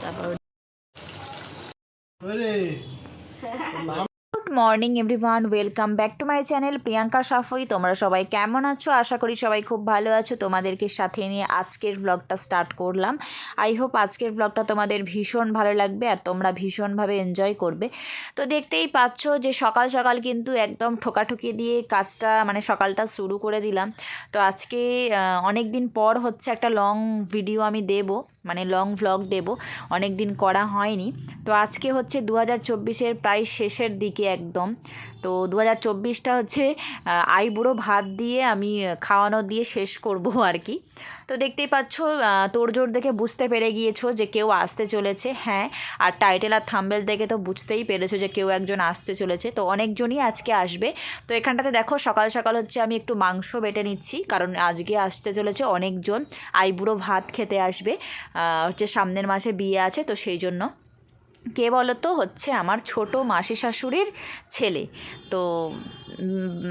তারপর morning everyone, welcome back to my channel Priyanka সাফই। তোমরা সবাই কেমন আছো? আশা করি সবাই খুব ভালো আছো। তোমাদেরকে সাথে নিয়ে আজকের ব্লগটা স্টার্ট করলাম। আই হোপ আজকের ব্লগটা তোমাদের ভীষণ ভালো লাগবে আর তোমরা ভীষণভাবে এনজয় করবে। তো দেখতেই পাচ্ছ যে সকাল সকাল কিন্তু একদম ঠোকাঠুকি দিয়ে কাজটা মানে সকালটা শুরু করে দিলাম। তো আজকে অনেক দিন পর হচ্ছে একটা লং ভিডিও আমি দেব। মানে লং ভ্লগ দেব অনেক দিন করা হয়নি। তো আজকে হচ্ছে দু হাজার চব্বিশের প্রায় শেষের দিকে একদম। তো দু হাজার চব্বিশটা হচ্ছে আইবুড়ো ভাত দিয়ে আমি খাওয়ানো দিয়ে শেষ করব আর কি। তো দেখতেই পাচ্ছ তোড়জোড় দেখে বুঝতে পেরে গিয়েছো যে কেউ আসতে চলেছে হ্যাঁ। আর টাইটেল আর থাম্বেল দেখে তো বুঝতেই পেরেছ যে কেউ একজন আসতে চলেছে, তো অনেকজনই আজকে আসবে। তো এখানটাতে দেখো, সকাল সকাল হচ্ছে আমি একটু মাংস বেটে নিচ্ছি, কারণ আজকে আসতে চলেছে অনেকজন। আইবুড়ো ভাত খেতে আসবে হচ্ছে সামনের মাসে বিয়ে আছে, তো সেই জন্য। কে বলো তো হচ্ছে আমার ছোট মাসি শাশুড়ির ছেলে। তো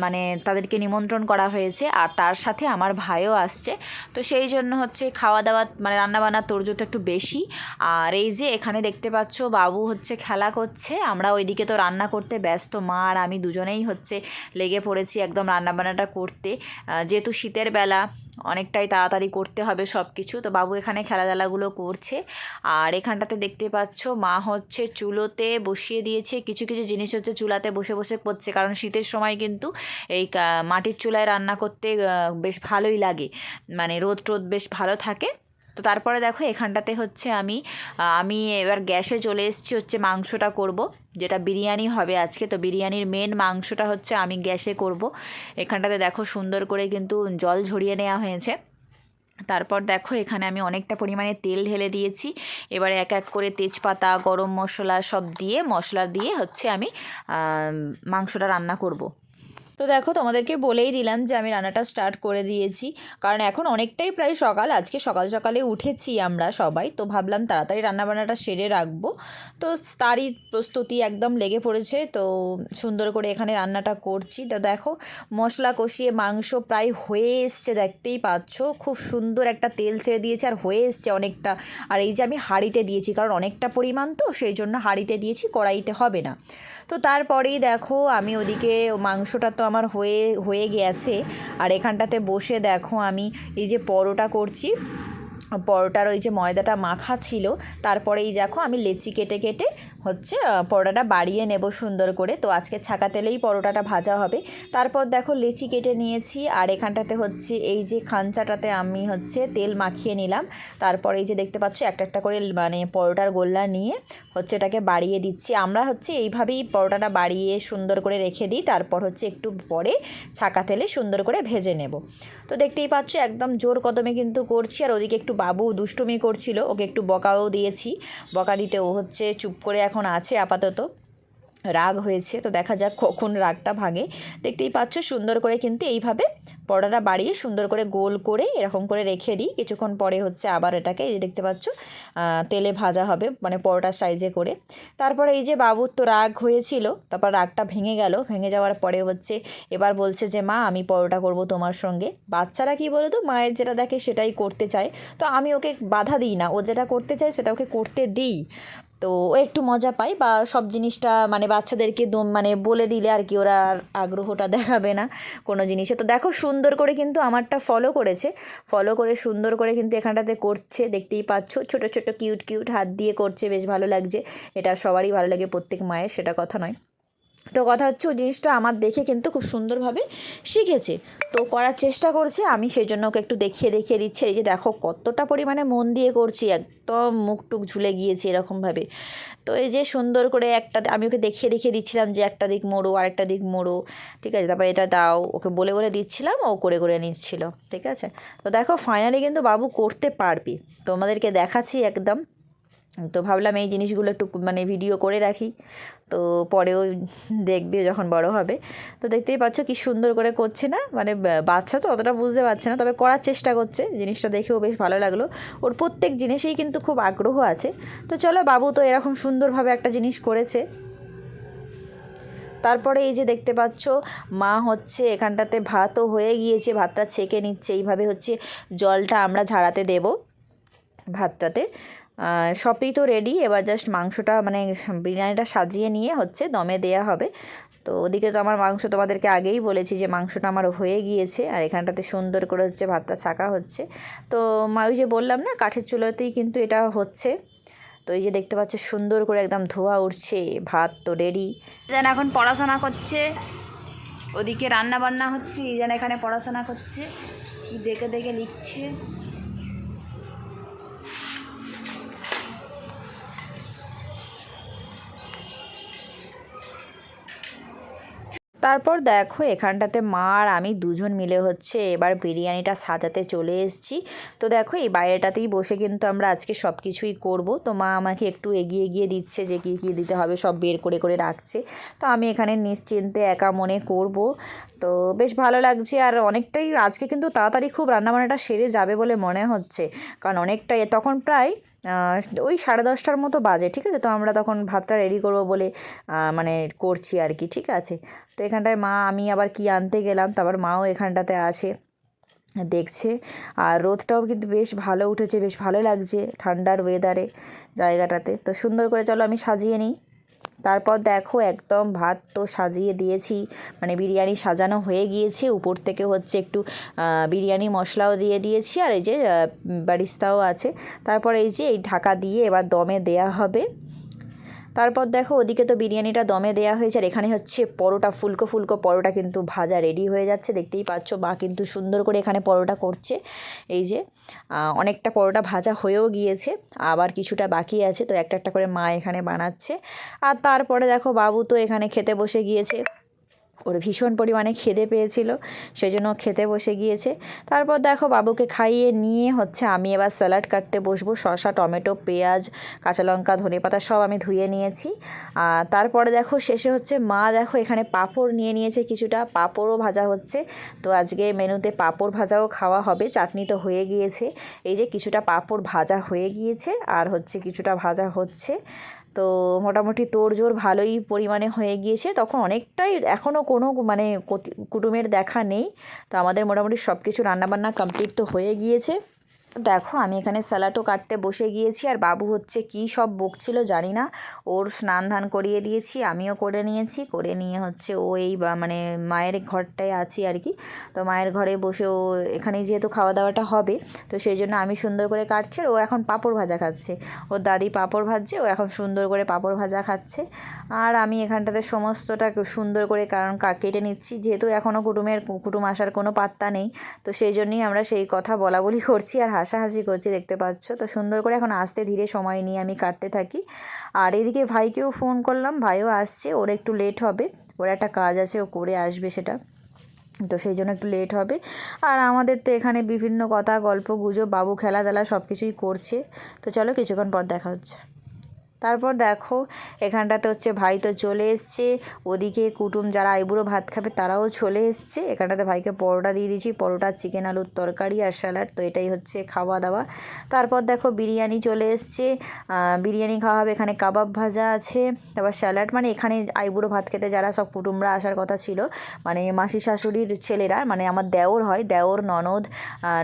মানে তাদেরকে নিমন্ত্রণ করা হয়েছে আর তার সাথে আমার ভাইও আসছে। তো সেই জন্য হচ্ছে খাওয়া দাওয়া মানে রান্নাবান্নার তোড়জোড়টা একটু বেশি। আর এই যে এখানে দেখতে পাচ্ছ বাবু হচ্ছে খেলা করছে। আমরা ওইদিকে তো রান্না করতে ব্যস্ত, মা আর আমি দুজনেই হচ্ছে লেগে পড়েছি একদম রান্নাবান্নাটা করতে। যেহেতু শীতের বেলা অনেকটাই তাড়াতাড়ি করতে হবে সব কিছু তো বাবু এখানে খেলাধুলাগুলো করছে। আর এখানটাতে দেখতে পাচ্ছ, মা হচ্ছে চুলোতে বসিয়ে দিয়েছে। কিছু কিছু জিনিস হচ্ছে চুলাতে বসে বসে করছে কারণ শীতের সময় কিন্তু এই মাটির চুলায় রান্না করতে বেশ ভালোই লাগে। মানে রোদ টোদ বেশ ভালো থাকে। তো তারপরে দেখো এখানটাতে হচ্ছে আমি আমি এবার গ্যাসে চলে এসেছি হচ্ছে মাংসটা করব, যেটা বিরিয়ানি হবে আজকে। তো বিরিয়ানির মেন মাংসটা হচ্ছে আমি গ্যাসে করব। এখানটাতে দেখো সুন্দর করে কিন্তু জল ঝরিয়ে নেওয়া হয়েছে। তারপর দেখো এখানে আমি অনেকটা পরিমাণে তেল ঢেলে দিয়েছি। এবারে এক এক করে তেজপাতা, গরম মশলা সব দিয়ে, মশলা দিয়ে হচ্ছে আমি মাংসটা রান্না করব। তো দেখো তোমাদেরকে বলেই দিলাম যে আমি রান্নাটা স্টার্ট করে দিয়েছি। কারণ এখন অনেকটাই প্রায় সকাল, আজকে সকাল সকালে উঠেছি আমরা সবাই, তো ভাবলাম তাড়াতাড়ি রান্নাবান্নাটা সেরে রাখব। তো তারই প্রস্তুতি একদম লেগে পড়েছে, তো সুন্দর করে এখানে রান্নাটা করছি। তো দেখো মশলা কষিয়ে মাংস প্রায় হয়ে এসছে, দেখতেই পাচ্ছ। খুব সুন্দর একটা তেল ছেড়ে দিয়েছে আর হয়ে এসছে অনেকটা। আর এই যে আমি হাঁড়িতে দিয়েছি, কারণ অনেকটা পরিমাণ তো, সেই জন্য হাঁড়িতে দিয়েছি, কড়াইতে হবে না। তো তারপরেই দেখো আমি ওদিকে মাংসটা তো আমার হয়ে হয়ে গেছে। আর এখানটাতে বসে দেখো আমি এই যে পরোটা করছি। পরোটার ওই যে ময়দাটা মাখা ছিল, তারপরে এই দেখো আমি লেচি কেটে কেটে হচ্ছে পরোটাটা বাড়িয়ে নেব সুন্দর করে। তো আজকে ছাকা তেলেই পরোটাটা ভাজা হবে। তারপর দেখো লেচি কেটে নিয়েছি, আর এখানটাতে হচ্ছে এই যে খাঞ্চাটাতে আমি হচ্ছে তেল মাখিয়ে নিলাম। তারপর এই যে দেখতে পাচ্ছ, একটা একটা করে মানে পরোটার গোল্লা নিয়ে হচ্ছে এটাকে বাড়িয়ে দিচ্ছি। আমরা হচ্ছে এইভাবেই পরোটাটা বাড়িয়ে সুন্দর করে রেখে দিই, তারপর হচ্ছে একটু পরে ছাকা তেলে সুন্দর করে ভেজে নেব। তো দেখতেই পাচ্ছ, একদম জোর কদমে কিন্তু করছি, আর ওদিকে একটু বাবু দুষ্টুমি করছিল, ওকে একটু বকাও দিয়েছি। বকা দিতে ও হচ্ছে চুপ করে এখন আছে, আপাতত। রাগ হয়েছে, তো দেখা যাক কখন রাগটা ভাঙে। দেখতেই পাচ্ছ সুন্দর করে কিন্তু এইভাবে পরোটাটা বাড়িয়ে সুন্দর করে গোল করে এরকম করে রেখে দিই। কিছুক্ষণ পরে হচ্ছে আবার এটাকে এই যে দেখতে পাচ্ছ তেলে ভাজা হবে মানে পরোটার সাইজে করে। তারপরে এই যে বাবুর তো রাগ হয়েছিল, তারপর রাগটা ভেঙে গেল। ভেঙে যাওয়ার পরে হচ্ছে এবার বলছে যে, মা, আমি পরোটা করব তোমার সঙ্গে। বাচ্চারা কি বলো তো মায়ের যেটা দেখে সেটাই করতে চায়। তো আমি ওকে বাধা দিই না। ও যেটা করতে চায় সেটা ওকে করতে দিই। তো ও একটু মজা পায় বা সব জিনিসটা মানে বাচ্চাদেরকে দম মানে বলে দিলে আর কি ওরা আর আগ্রহটা দেখাবে না কোনো জিনিসে। তো দেখো সুন্দর করে কিন্তু আমারটা ফলো করেছে। ফলো করে সুন্দর করে কিন্তু এখানটাতে করছে, দেখতেই পাচ্ছ। ছোট ছোট কিউট কিউট হাত দিয়ে করছে, বেশ ভালো লাগছে। এটা সবারই ভালো লাগে, প্রত্যেক মায়ের সেটা কথা নয়। তো কথা হচ্ছে ওই জিনিসটা আমার দেখে কিন্তু খুব সুন্দরভাবে শিখেছে। তো করার চেষ্টা করছে, আমি সেই জন্য ওকে একটু দেখিয়ে দেখিয়ে দিচ্ছি। এই যে দেখো কতটা পরিমাণে মন দিয়ে করছি, একদম মুখ টুক ঝুলে গিয়েছে এরকমভাবে। তো এই যে সুন্দর করে একটা আমি ওকে দেখিয়ে দেখিয়ে দিচ্ছিলাম যে একটা দিক মোড়ো, আরেকটা দিক মোড়ো। ঠিক আছে, তারপরে এটা দাও, ওকে বলে বলে দিচ্ছিলাম, ও করে করে নিচ্ছিল। ঠিক আছে? তো দেখো ফাইনালি কিন্তু বাবু করতে পারবি। তোমাদেরকে দেখাচ্ছি একদম। তো ভাবলাম এই জিনিসগুলো একটু মানে ভিডিও করে রাখি। তো পরেও দেখবে যখন বড় হবে। তো দেখতেই পাচ্ছ কি সুন্দর করে করছে না? মানে বাচ্চা তো অতটা বুঝতে পারছে না, তবে করার চেষ্টা করছে। জিনিসটা দেখেও বেশ ভালো লাগল। ওর প্রত্যেক জিনিসেই কিন্তু খুব আগ্রহ আছে। তো চলো, বাবু তো এরকম সুন্দরভাবে একটা জিনিস করেছে। তারপরে এই যে দেখতে পাচ্ছ, মা হচ্ছে এখানটাতে ভাতও হয়ে গিয়েছে, ভাতটা ছেঁকে নিচ্ছে। এইভাবে হচ্ছে জলটা আমরা ঝাড়াতে দেব ভাতটাতে। সবই তো রেডি এবার জাস্ট মাংসটা মানে বিরিয়ানিটা সাজিয়ে নিয়ে হচ্ছে দমে দেয়া হবে। তো ওদিকে তো আমার মাংস তোমাদেরকে আগেই বলেছি যে মাংসটা আমার হয়ে গিয়েছে আর এখানটাতে সুন্দর করে হচ্ছে ভাতটা ছাকা হচ্ছে। তো মা ওই যে বললাম না, কাঠের চুলোতেই কিন্তু এটা হচ্ছে। তো এই যে দেখতে পাচ্ছ সুন্দর করে একদম ধোয়া উঠছে, ভাত তো রেডি যেন এখন পড়াশোনা করছে, ওদিকে রান্না বান্না হচ্ছে যেন এখানে পড়াশোনা করছে দেখে দেখে লিখছে। তারপর দেখো এখানটাতে মা আর আমি দুজন মিলে হচ্ছে এবার বিরিয়ানিটা সাজাতে চলে এসেছি। তো দেখো এই বাইরেটাতেই বসে কিন্তু আমরা আজকে সব কিছুই করব। তো মা আমাকে একটু এগিয়ে এগিয়ে দিচ্ছে যে কী কী দিতে হবে, সব বের করে করে রাখছে। তো আমি এখানে নিশ্চিন্তে একা মনে করব। তো বেশ ভালো লাগছে আর অনেকটাই আজকে কিন্তু তাড়াতাড়ি খুব রান্নাবান্নাটা সেরে যাবে বলে মনে হচ্ছে। কারণ অনেকটাই, তখন প্রায় ওই সাড়ে দশটার মতো বাজে, ঠিক আছে? তো আমরা তখন ভাতটা রেডি করব বলে মানে করছি আর কি, ঠিক আছে? তো এখানটায় মা, আমি আবার কি আনতে গেলাম, তারপর মাও এখানটাতে আছে, দেখছে। আর রোদটাও কিন্তু বেশ ভালো উঠেছে, বেশ ভালো লাগছে ঠান্ডার ওয়েদারে জায়গাটাতে। তো সুন্দর করে চলো আমি সাজিয়ে নিই। তারপর দেখো একদম ভাত তো সাজিয়ে দিয়েছি মানে বিরিয়ানি সাজানো হয়ে গিয়েছে। উপর থেকে হচ্ছে একটু বিরিয়ানি মশলাও দিয়ে দিয়েছি, আর এই যে বারিস্তাও আছে। তারপর এই যে, এই ঢাকা দিয়ে এবার দমে দেয়া হবে। তারপর দেখো ওদিকে তো বিরিয়ানিটা দমে দেওয়া হয়েছে আর এখানে হচ্ছে পরোটা, ফুলকো ফুলকো পরোটা কিন্তু ভাজা রেডি হয়ে যাচ্ছে। দেখতেই পাচ্ছ বা কিন্তু সুন্দর করে এখানে পরোটা করছে। এই যে অনেকটা পরোটা ভাজা হয়েও গিয়েছে, আবার কিছুটা বাকি আছে। তো একটা একটা করে মা এখানে বানাচ্ছে। আর তারপরে দেখো বাবু তো এখানে খেতে বসে গিয়েছে। ওর ভীষণ পরিমাণে খিদে পেয়েছিল সেই জন্য খেতে বসে গিয়েছে। তারপর দেখো বাবুকে খাইয়ে নিয়ে হচ্ছে আমি এবার স্যালাড কাটতে বসবো, শসা, টমেটো, পেঁয়াজ, কাঁচা লঙ্কা, ধনেপাতা সব আমি ধুয়ে নিয়েছি। আর তারপরে দেখো শেষে হচ্ছে মা দেখো এখানে পাঁপড় নিয়ে নিয়েছে কিছুটা, পাঁপড়ও ভাজা হচ্ছে। তো আজকে মেনুতে পাঁপড় ভাজাও খাওয়া হবে, চাটনি তো হয়ে গিয়েছে। এই যে কিছুটা পাঁপড় ভাজা হয়ে গিয়েছে, আর হচ্ছে কিছুটা ভাজা হচ্ছে। তো মোটামুটি তোড়জোড় ভালোই পরিমাণে হয়ে গিয়েছে। তখন অনেকটাই এখনও কোনো মানে কুটুমের দেখা নেই। তো আমাদের মোটামুটি সব কিছু রান্নাবান্না কমপ্লিট তো হয়ে গিয়েছে। দেখো, আমি এখানে স্যালাডও কাটতে বসে গিয়েছি, আর বাবু হচ্ছে কী সব বকছিল জানি না। ওর স্নান ধান করিয়ে দিয়েছি, আমিও করে নিয়েছি, করে নিয়ে হচ্ছে ও এই বা- মানে মায়ের ঘরটায় আছি আর কি। তো মায়ের ঘরে বসে ও এখানে যেহেতু খাওয়া দাওয়াটা হবে, তো সেই জন্য আমি সুন্দর করে কাটছি, আর ও এখন পাঁপড় ভাজা খাচ্ছে। ওর দাদি পাঁপড় ভাজছে, ও এখন সুন্দর করে পাঁপড় ভাজা খাচ্ছে। আর আমি এখানটাতে সমস্তটা সুন্দর করে কারণ কেটে নিচ্ছি, যেহেতু এখনও কুটুমের, কুটুম আসার কোনো পাত্তা নেই। তো সেই জন্যই আমরা সেই কথা বলা বলি করছি, আর হাসাহাসি করছি, দেখতে পাচ্ছ? তো সুন্দর করে এখন আসতে ধীরে সময় নিয়ে আমি কাটতে থাকি। আর এদিকে ভাইকেও ফোন করলাম, ভাইও আসছে, ওর একটু লেট হবে। ওর একটা কাজ আছে, ও করে আসবে সেটা। তো সেই জন্য একটু লেট হবে। আর আমাদের তো এখানে বিভিন্ন কথা, গল্প, গুজব, বাবু, খেলাধুলা সব কিছুই করছে। তো চলো কিছুক্ষণ পর দেখা হচ্ছে। তারপর দেখো, এখানটাতে হচ্ছে ভাই তো চলে এসছে। ওদিকে কুটুম যারা আইবুড়ো ভাত খাবে তারাও চলে এসছে। এখানটাতে ভাইকে পরোটা দিয়ে দিয়েছি, পরোটা, চিকেন আলুর তরকারি আর স্যালাড। তো এটাই হচ্ছে খাওয়া দাওয়া। তারপর দেখো বিরিয়ানি চলে এসছে। বিরিয়ানি খাওয়া হবে এখানে কাবাব ভাজা আছে। তারপর স্যালাড মানে এখানে আইবুড়ো ভাত খেতে যারা সব কুটুমরা আসার কথা ছিল মানে মাসি শাশুড়ির ছেলেরা মানে আমার দেওর হয়, দেওর, ননদ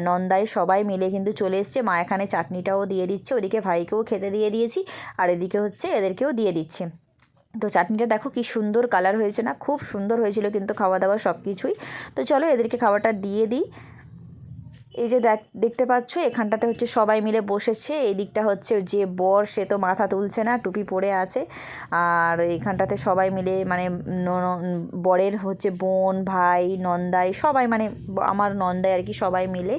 নন্দাই সবাই মিলে কিন্তু চলে এসছে। মা এখানে চাটনিটাও দিয়ে দিচ্ছে। ওদিকে ভাইকেও খেতে দিয়ে দিয়েছি। আর এদিকে হচ্ছে এদেরকেও দিয়ে দিচ্ছে। তো চাটনিটা দেখো কি সুন্দর কালার হয়েছে না? খুব সুন্দর হয়েছিল কিন্তু খাওয়া দাওয়া সব কিছুই তো চলো এদেরকে খাবারটা দিয়ে দিই। এই যে দেখ, দেখতে পাচ্ছ, এখানটাতে হচ্ছে সবাই মিলে বসেছে। এই দিকটা হচ্ছে যে বর, সে তো মাথা তুলছে না, টুপি পরে আছে। আর এখানটাতে সবাই মিলে মানে বরের হচ্ছে বোন, ভাই, নন্দাই, সবাই মানে আমার নন্দাই আর কি সবাই মিলে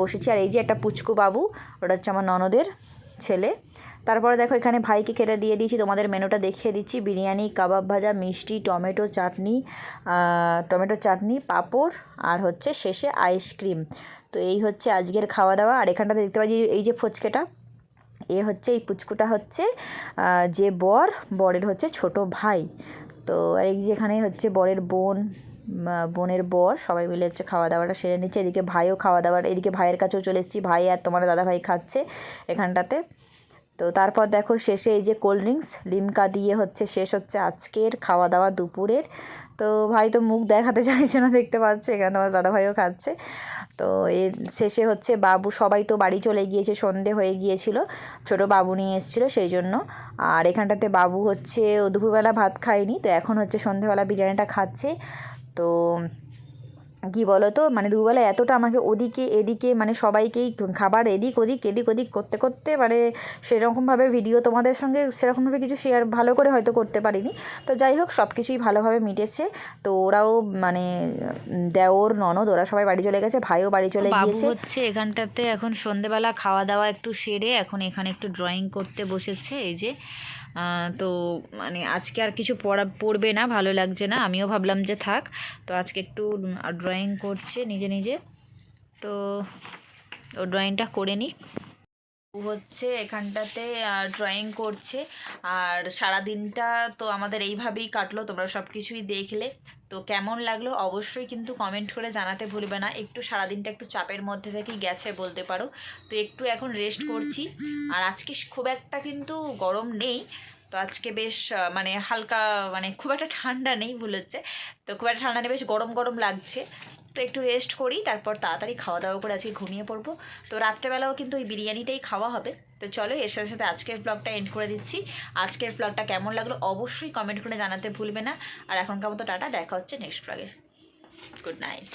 বসেছি। আর এই যে একটা পুচকু বাবু ওটা হচ্ছে আমার ননদের ছেলে। তারপরে দেখো, এখানে ভাইকে খেতে দিয়ে দিয়েছি, তোমাদের মেনুটা দেখিয়ে দিচ্ছি। বিরিয়ানি, কাবাব ভাজা, মিষ্টি, টমেটো চাটনি টমেটো চাটনি, পাঁপড়, আর হচ্ছে শেষে আইসক্রিম। তো এই হচ্ছে আজকের খাওয়া দাওয়া আর এখানটাতে দেখতে পাচ্ছি এই যে ফুচকেটা, এ হচ্ছে, এই পুচকুটা হচ্ছে যে বর, বরের হচ্ছে ছোট ভাই। তো এই যেখানে হচ্ছে বরের বোন বোনের বর, সবাই মিলে হচ্ছে খাওয়া দাওয়াটা সেরে নিচ্ছে। এদিকে ভাইও খাওয়া দাওয়ার এদিকে ভাইয়ের কাছেও চলে এসেছি। ভাই আর তোমার দাদা ভাই খাচ্ছে এখানটাতে। তো তারপর দেখো শেষে এই যে কোল্ড ড্রিঙ্কস, লিমকা দিয়ে হচ্ছে শেষ হচ্ছে আজকের খাওয়া দাওয়া দুপুরের। তো ভাই তো মুখ দেখাতে চাইছে না, দেখতে পাচ্ছ? এখানে তোমার দাদাভাইও খাচ্ছে। তো এর শেষে হচ্ছে বাবু, সবাই তো বাড়ি চলে গিয়েছে, সন্ধে হয়ে গিয়েছিল। ছোট বাবু নিয়ে এসেছিল সেই জন্য আর এখানটাতে বাবু হচ্ছে দুপুরবেলা ভাত খায়নি, তো এখন হচ্ছে সন্ধেবেলা বিরিয়ানিটা খাচ্ছে। তো কি বলো তো মানে দুবেলা এতটা আমাকে ওদিকে এদিকে মানে সবাইকেই খাবার এদিক ওদিক এদিক ওদিক করতে করতে মানে সেরকমভাবে ভিডিও তোমাদের সঙ্গে সেরকমভাবে কিছু শেয়ার ভালো করে হয়তো করতে পারিনি। তো যাই হোক সব কিছুই ভালোভাবে মিটেছে। তো ওরাও মানে দেওর ননদ ওরা সবাই বাড়ি চলে গেছে ভাইও বাড়ি চলে গিয়েছে। হচ্ছে এখানটাতে এখন সন্ধেবেলা খাওয়া দাওয়া একটু সেরে এখন এখানে একটু ড্রয়িং করতে বসেছে এই যে তো মানে আজকে আর কিছু পড়া, পড়বে না, ভালো লাগছে না, আমিও ভাবলাম যে থাক। তো আজকে একটু ড্রয়িং করছে নিজে নিজে। তো ও ড্রয়িংটা করে নিক। হচ্ছে এখানটাতে ড্রয়িং করছে। আর সারা দিনটা তো আমাদের এইভাবেই কাটলো, তোমরা সব কিছুই দেখলে। তো কেমন লাগল অবশ্যই কিন্তু কমেন্ট করে জানাতে ভুলবে না। একটু সারাদিনটা একটু চাপের মধ্যে থেকেই গেছে বলতে পারো। তো একটু এখন রেস্ট করছি। আর আজকে খুব একটা কিন্তু গরম নেই। তো আজকে বেশ মানে হালকা মানে খুব একটা ঠান্ডা নেই ভুল হচ্ছে তো খুব একটা ঠান্ডা নেই, বেশ গরম গরম লাগছে। তো একটু রেস্ট করি, তারপর তাড়াতাড়ি খাওয়া দাওয়া করে আজকে ঘুমিয়ে পড়ব। তো রাত্রেবেলাও কিন্তু ওই বিরিয়ানিটাই খাওয়া হবে। তো চলো, এর সাথে সাথে আজকের ব্লগটা এন্ড করে দিচ্ছি। আজকের ব্লগটা কেমন লাগল অবশ্যই কমেন্ট করে জানাতে ভুলবে না। আর এখনকার মতো টাটা, দেখা হচ্ছে নেক্সট ব্লগে গুড নাইট